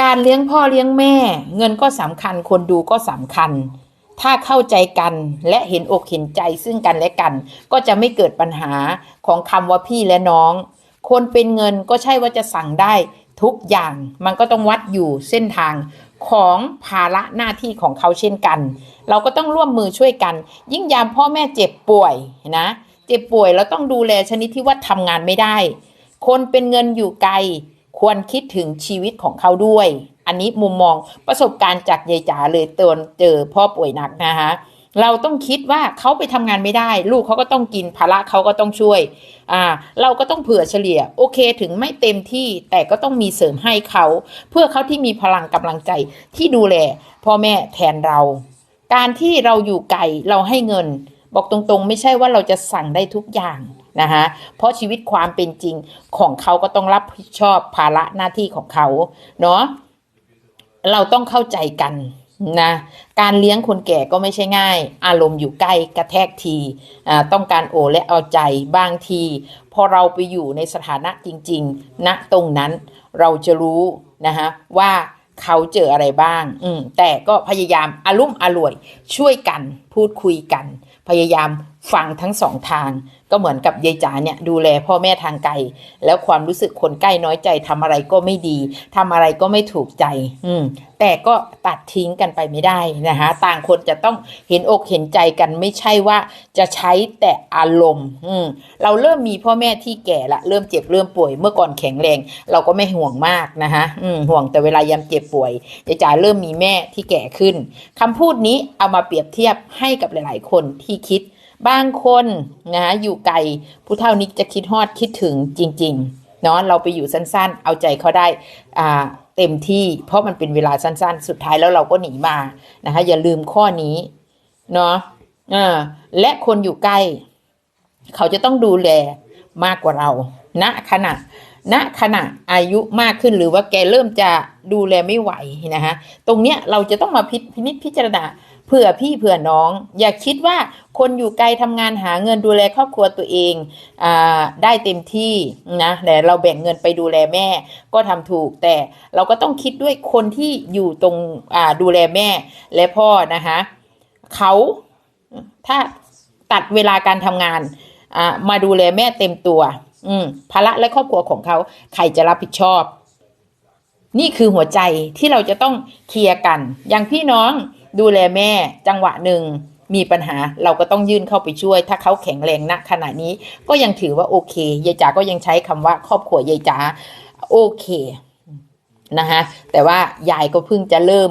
การเลี้ยงพ่อเลี้ยงแม่ เงินก็สำคัญคนดูก็สำคัญ ถ้าเข้าใจกันและเห็นอกเห็นใจซึ่งกันและกัน ก็จะไม่เกิดปัญหาของคำว่าพี่และน้อง คนเป็นเงินก็ใช่ว่าจะสั่งได้ทุกอย่างมันก็ต้องวัดอยู่เส้นทางของภาระหน้าที่ของเขาเช่นกัน เราก็ต้องร่วมมือช่วยกัน ยิ่งยามพ่อแม่เจ็บป่วยนะเจ็บป่วยเราต้องดูแลชนิดที่ว่าทำงานไม่ได้ คนเป็นเงินอยู่ไกล ควรคิดถึงชีวิตของเขาด้วย อันนี้มุมมองประสบการณ์จากยายจ๋าเลยตอนเจอพ่อป่วยหนักนะคะเราต้องคิดว่าเขาไปทำงานไม่ได้ ลูกเขาก็ต้องกินภาระเขาก็ต้องช่วยอ่าเราก็ต้องเผื่อเฉลี่ย โอเคถึงไม่เต็มที่แต่ก็ต้องมีเสริมให้เขา เพื่อเขาที่มีพลังกำลังใจที่ดูแลพ่อแม่แทนเรา การที่เราอยู่ไกลเราให้เงิน บอกตรงๆ ไม่ใช่ว่าเราจะสั่งได้ทุกอย่าง นะคะเพราะชีวิตความเป็นจริงของเขาก็ต้องรับผิดชอบภาระหน้าที่ของเขาเนาะเราต้องเข้าใจกันนะการเลี้ยงคนแก่ก็ไม่ใช่ง่าย อารมณ์อยู่ใกล้กระแทกทีอ่าต้องการโอและเอาใจบางที พอเราไปอยู่ในสถานะจริงๆณนะตรงนั้นเราจะรู้นะคะว่าเขาเจออะไรบ้าง อืมแต่ก็พยายามอารุ่มอร่วยช่วยกันพูดคุยกัน พยายามฟังทั้งสองทาง ก็เหมือนกับยายจ๋าเนี่ยดูแลพ่อแม่ทางไกล แล้วความรู้สึกคนใกล้น้อยใจทำอะไรก็ไม่ดีทำอะไรก็ไม่ถูกใจ อืมแต่ก็ตัดทิ้งกันไปไม่ได้นะคะต่างคนจะต้องเห็นอกเห็นใจกันไม่ใช่ว่าจะใช้แต่อารมณ์อืมเราเริ่มมีพ่อแม่ที่แก่ละเริ่มเจ็บเริ่มป่วยเมื่อก่อนแข็งแรง เราก็ไม่ห่วงมากนะคะอืมห่วงแต่เวลายามเจ็บป่วยยายจ๋าเริ่มมีแม่ที่แก่ขึ้นคำพูดนี้เอามาเปรียบเทียบให้กับหลาย ๆ คนที่คิด บางคนนะอยู่ไกลผู้เฒ่านี้จะคิดฮอดคิดถึงจริงๆเนาะเราไปอยู่สั้นๆ เอาใจเขาได้อ่าเต็มที่ เพราะมันเป็นเวลาสั้นๆ สุดท้ายแล้วเราก็หนีมานะคะอย่าลืมข้อนี้เนาะอ่าและคนอยู่ใกล้ เขาจะต้องดูแลมากกว่าเราณขณะณขณะอายุมากขึ้นหรือว่าแกเริ่มจะดูแลไม่ไหวนะคะตรงเนี้ยเราจะต้องมาพิพนิจพิจารณา เผื่อพี่เผื่อน้อง อย่าคิดว่าคนอยู่ไกลทำงานหาเงินดูแลครอบครัวตัวเองอได้เต็มที่นะแต่เราแบ่งเงินไปดูแลแม่ ก็ทำถูก แต่เราก็ต้องคิดด้วยคนที่อยู่ตรงดูแลแม่และพ่อนะคะเขาถ้าตัดเวลาการทำงานมาดูแลแม่เต็มตัว อืภาระและครอบครัวของเขาใครจะรับผิดชอบ นี่คือหัวใจที่เราจะต้องเคลียร์กัน อย่างพี่น้อง ดูแลแม่จังหวะหนึ่งมีปัญหาเราก็ต้องยื่นเข้าไปช่วย ถ้าเขาแข็งแรงณขณะนี้ก็ยังถือว่าโอเคยายจ๋าก็ยังใช้คำว่าครอบครัวยายจ๋าโอเคนะคะแต่ว่ายายก็เพิ่งจะเริ่ม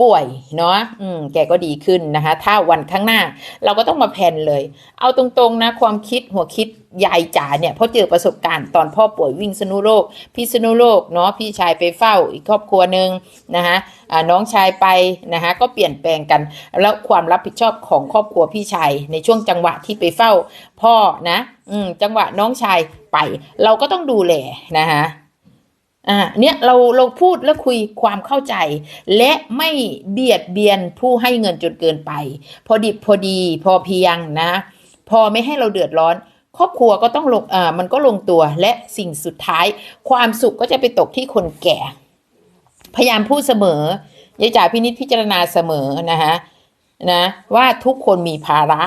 ป่วยเนาะอืมแกก็ดีขึ้นนะคะ ถ้าวันข้างหน้าเราก็ต้องมาแพนเลย เอาตรงๆนะ ความคิดหัวคิดยายจ๋าเนี่ยเพราะเจอประสบการณ์ตอนพ่อป่วยวิ่งสนุโลก พี่สนุโลกเนาะพี่ชายไปเฝ้าอีกครอบครัวหนึ่งนะคะน้องชายไปนะคะก็เปลี่ยนแปลงกัน แล้วความรับผิดชอบของครอบครัวพี่ชายในช่วงจังหวะที่ไปเฝ้า พ่อนะ อืมจังหวะน้องชายไป เราก็ต้องดูแลนะคะ อ่าเนี่ยเราเราพูดแล้วคุยความเข้าใจ และไม่เบียดเบียนผู้ให้เงินจนเกินไป พอดิบพอดีพอเพียงนะ พอไม่ให้เราเดือดร้อน ครอบครัวก็ต้องลงอ่ามันก็ลงตัวและสิ่งสุดท้าย ความสุขก็จะไปตกที่คนแก่ พยายามพูดเสมอยายจ่าพินิจพิจารณาเสมอนะคะนะว่าทุกคนมีภาระ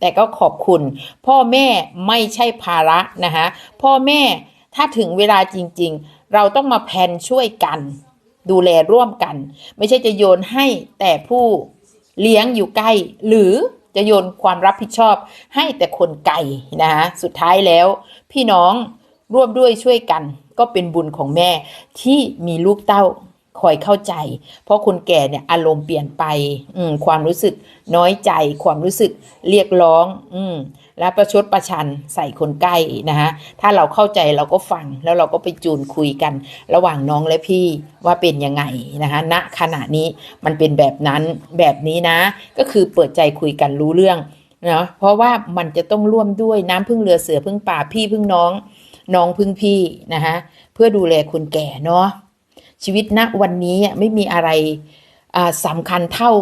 แต่ก็ขอบคุณ พ่อแม่ไม่ใช่ภาระนะคะพ่อแม่ถ้าถึงเวลาจริง ๆ เราต้องมาแผนช่วยกัน ดูแลร่วมกัน ไม่ใช่จะโยนให้แต่ผู้เลี้ยงอยู่ใกล้ หรือจะโยนความรับผิดชอบให้แต่คนไกลนะคะสุดท้ายแล้ว พี่น้องร่วมด้วยช่วยกัน ก็เป็นบุญของแม่ที่มีลูกเต้า คอยเข้าใจ เพราะคนแก่เนี่ยอารมณ์เปลี่ยนไป อืความรู้สึกน้อยใจ ความรู้สึกเรียกร้อง อืและประชดประชันใส่คนใกล้นะฮะถ้าเราเข้าใจเราก็ฟังแล้วเราก็ไปจูนคุยกัน ระหว่างน้องและพี่ว่าเป็นยังไงนะคะณขณะนี้มันเป็นแบบนั้นแบบนี้นะ ก็คือเปิดใจคุยกันรู้เรื่องนะเพราะว่ามันจะต้องร่วมด้วยน้ำพึ่งเรือเสือพึ่งป่าพี่พึ่งน้อง น้องพึ่งพี่นะคะเพื่อดูแลคนแก่เนาะ ชีวิตณวันนี้ไม่มีอะไรสำคัญเท่า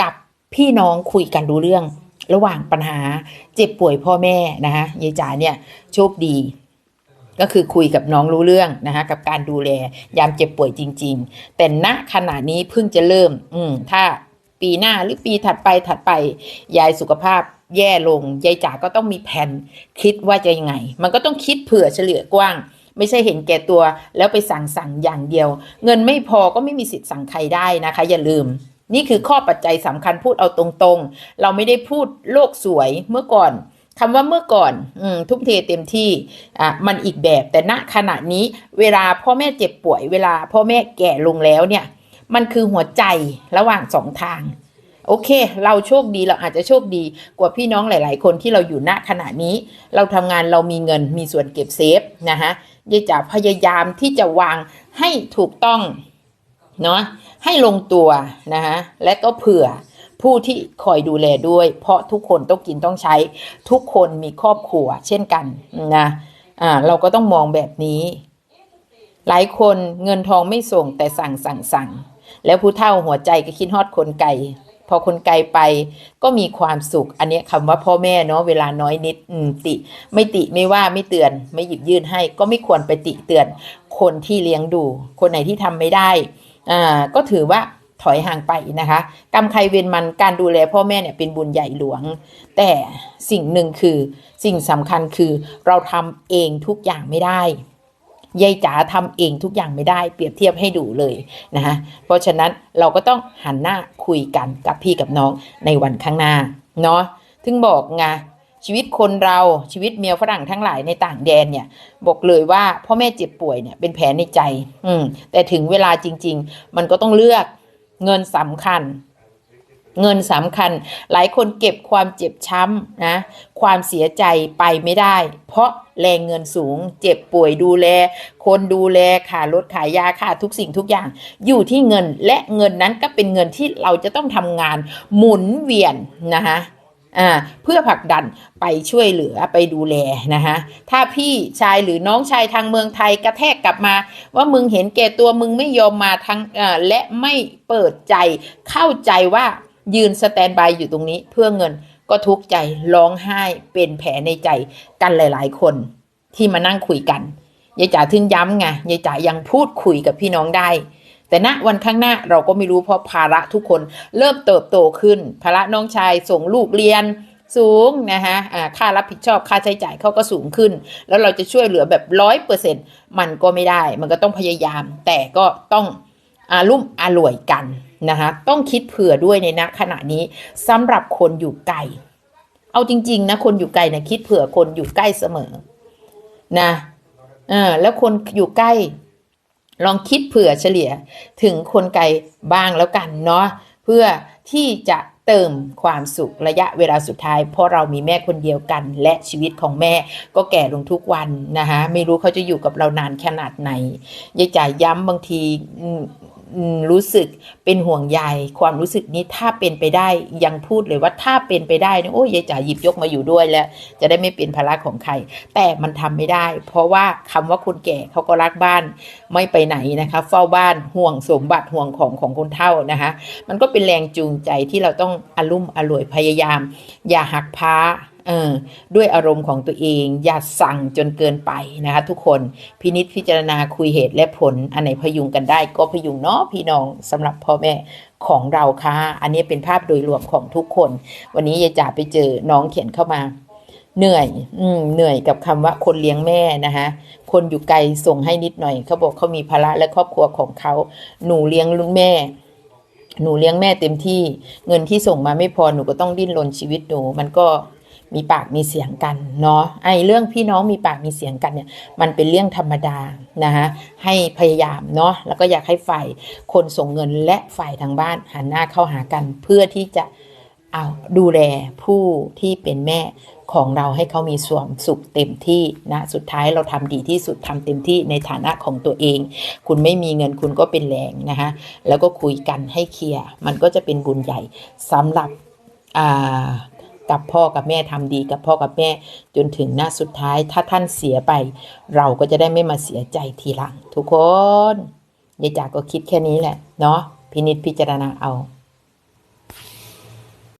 กับพี่น้องคุยกันรู้เรื่อง ระหว่างปัญหาเจ็บป่วยพ่อแม่นะคะยายจ๋าเนี่ยโชคดี ก็คือคุยกับน้องรู้เรื่องนะคะกับการดูแลยามเจ็บป่วยจริง ๆ แต่ณขณะนี้เพิ่งจะเริ่ม อืมถ้าปีหน้าหรือปีถัดไปถัดไปยายสุขภาพแย่ลงยายจ๋าก็ต้องมีแผนคิดว่าจะยังไง มันก็ต้องคิดเผื่อเฉลี่ยกว้าง ไม่ใช่เห็นแก่ตัว แล้วไปสั่งสั่งอย่างเดียว เงินไม่พอก็ไม่มีสิทธิ์สั่งใครได้นะคะ อย่าลืม นี่คือข้อปัจจัยสำคัญพูดเอาตรงๆ เราไม่ได้พูดโลกสวยเมื่อก่อนคำว่าเมื่อก่อนอทุ่มเทเต็มที่อะมันอีกแบบแต่ณขณะนี้เวลาพ่อแม่เจ็บป่วย เวลาพ่อแม่แก่ลงแล้วเนี่ย มันคือหัวใจระหว่างสองทาง โอเค เราโชคดีเราอาจจะโชคดีกว่าพี่น้องหลาย ๆ คนที่เราอยู่ณขณะนี้ เราทำงานเรามีเงินมีส่วนเก็บเซฟนะคะ ยายจ๋าพยายามที่จะวางให้ถูกต้องเนาะให้ลงตัวนะคะและก็เผื่อผู้ที่คอยดูแลด้วย เพราะทุกคนต้องกินต้องใช้ ทุกคนมีครอบครัว เช่นกันนะอ่าเราก็ต้องมองแบบนี้ หลายคนเงินทองไม่ส่งแต่สั่งสั่งสั่ง แล้วผู้เฒ่าหัวใจก็คิดฮอดคนไกล พอคนไกลไปก็มีความสุข อันนี้ยคำว่าพ่อแม่เนาะเวลาน้อยนิดอืติ ไม่ติไม่ว่าไม่เตือน ไม่หยิบยื่นให้ ก็ไม่ควรไปติเตือน คนที่เลี้ยงดู คนไหนที่ทำไม่ได้อ่าก็ถือว่าถอยห่างไปนะคะ กรรมใครเวรมันการดูแลพ่อแม่เนี่ยเป็นบุญใหญ่หลวง แต่สิ่งหนึ่งคือสิ่งสำคัญคือเราทำเองทุกอย่างไม่ได้ ยายจ๋าทำเองทุกอย่างไม่ได้ เปรียบเทียบให้ดูเลยนะคะเพราะฉะนั้นเราก็ต้องหันหน้าคุยกันกับพี่กับน้องในวันข้างหน้าเนาะถึงบอกไงชีวิตคนเราชีวิตเมียฝรั่งทั้งหลายในต่างแดนเนี่ย บอกเลยว่าพ่อแม่เจ็บป่วยเนี่ยเป็นแผลในใจ อืมแต่ถึงเวลาจริง ๆ มันก็ต้องเลือกเงินสำคัญ เงินสำคัญ หลายคนเก็บความเจ็บช้ำนะความเสียใจไปไม่ได้ เพราะแรงเงินสูง เจ็บป่วยดูแล คนดูแลค่ารถขายยาค่าทุกสิ่งทุกอย่าง อยู่ที่เงินและเงินนั้นก็เป็นเงินที่เราจะต้องทำงานหมุนเวียนนะคะอ่าเพื่อผลักดันไปช่วยเหลือไปดูแลนะคะถ้าพี่ชายหรือน้องชายทางเมืองไทยกระแทกกลับมา ว่ามึงเห็นแก่ตัวมึงไม่ยอมมาทั้งอ่าและไม่เปิดใจเข้าใจว่า ยืนสแตนบายอยู่ตรงนี้เพื่อเงินก็ทุกข์ใจร้องไห้เป็นแผลในใจกันหลาย ๆ คนที่มานั่งคุยกันยายจ๋าถึงย้ำไงยายจ๋ายังพูดคุยกับพี่น้องได้ แต่ณวันข้างหน้าเราก็ไม่รู้เพราะภาระทุกคนเริ่มเติบโตขึ้น ภาระน้องชายส่งลูกเรียนสูงนะคะค่ารับผิดชอบค่าใช้จ่ายเขาก็สูงขึ้น แล้วเราจะช่วยเหลือแบบร้อยเปอร์เซ็นต์มันก็ไม่ได้ มันก็ต้องพยายาม แต่ก็ต้องอารุ่มอร่วยกัน นะคะต้องคิดเผื่อด้วยในณขณะนี้สำหรับคนอยู่ไกลเอาจริง ๆ นะ คนอยู่ไกลนะคิดเผื่อคนอยู่ใกล้เสมอ นะเออแล้วคนอยู่ใกล้ ลองคิดเผื่อเฉลี่ยถึงคนไกลบ้างแล้วกันเนาะเพื่อที่จะเติมความสุขระยะเวลาสุดท้าย เพราะเรามีแม่คนเดียวกัน และชีวิตของแม่ก็แก่ลงทุกวันนะคะไม่รู้เขาจะอยู่กับเรานานขนาดไหนยายจ่ายย้ำบางที รู้สึกเป็นห่วงใยความรู้สึกนี้ถ้าเป็นไปได้ยังพูดเลยว่าถ้าเป็นไปได้นะโอ้ยายจ๋าหยิบยกมาอยู่ด้วยแล้ว จะได้ไม่เป็นภาระของใคร แต่มันทำไม่ได้ เพราะว่าคำว่าคนแก่เขาก็รักบ้านไม่ไปไหนนะคะ เฝ้าบ้านห่วงสมบัติห่วงของของคนเฒ่านะคะ มันก็เป็นแรงจูงใจที่เราต้องอารมุ่มอร่วยพยายาม อย่าหักพ้าเออด้วยอารมณ์ของตัวเอง อย่าสั่งจนเกินไปนะคะทุกคนพินิษพิจารณาคุยเหตุและผล อันไหนพยุงกันได้ ก็พยุงเนาะพี่น้องสำหรับพ่อแม่ของเราค่ะ อันนี้เป็นภาพโดยรวมของทุกคน วันนี้ยายจ๋าไปเจอน้องเขียนเข้ามาเหนื่อย อืม เหนื่อยกับคำว่าคนเลี้ยงแม่นะคะคนอยู่ไกลส่งให้นิดหน่อย เขาบอกเขามีภาระและครอบครัวของเขา หนูเลี้ยงลุงแม่ หนูเลี้ยงแม่เต็มที่ เงินที่ส่งมาไม่พอ หนูก็ต้องดิ้นรนชีวิตหนู มันก็ มีปากมีเสียงกันเนาะไอ้เรื่องพี่น้องมีปากมีเสียงกันเนี่ยมันเป็นเรื่องธรรมดานะคะให้พยายามเนาะแล้วก็อยากให้ฝ่ายคนส่งเงินและฝ่ายทางบ้านหันหน้าเข้าหากันเพื่อที่จะเอาดูแลผู้ที่เป็นแม่ของเราให้เขามีส่วนสุขเต็มที่นะสุดท้ายเราทำดีที่สุดทำเต็มที่ในฐานะของตัวเอง คุณไม่มีเงินคุณก็เป็นแรงนะคะแล้วก็คุยกันให้เคลียร์มันก็จะเป็นบุญใหญ่สำหรับอ่า กับพ่อกับแม่ทำดีกับพ่อกับแม่ จนถึงหน้าสุดท้าย ถ้าท่านเสียไป เราก็จะได้ไม่มาเสียใจทีหลัง ทุกคนยายจากก็คิดแค่นี้แหละเนาะพินิษพิจารณาเอา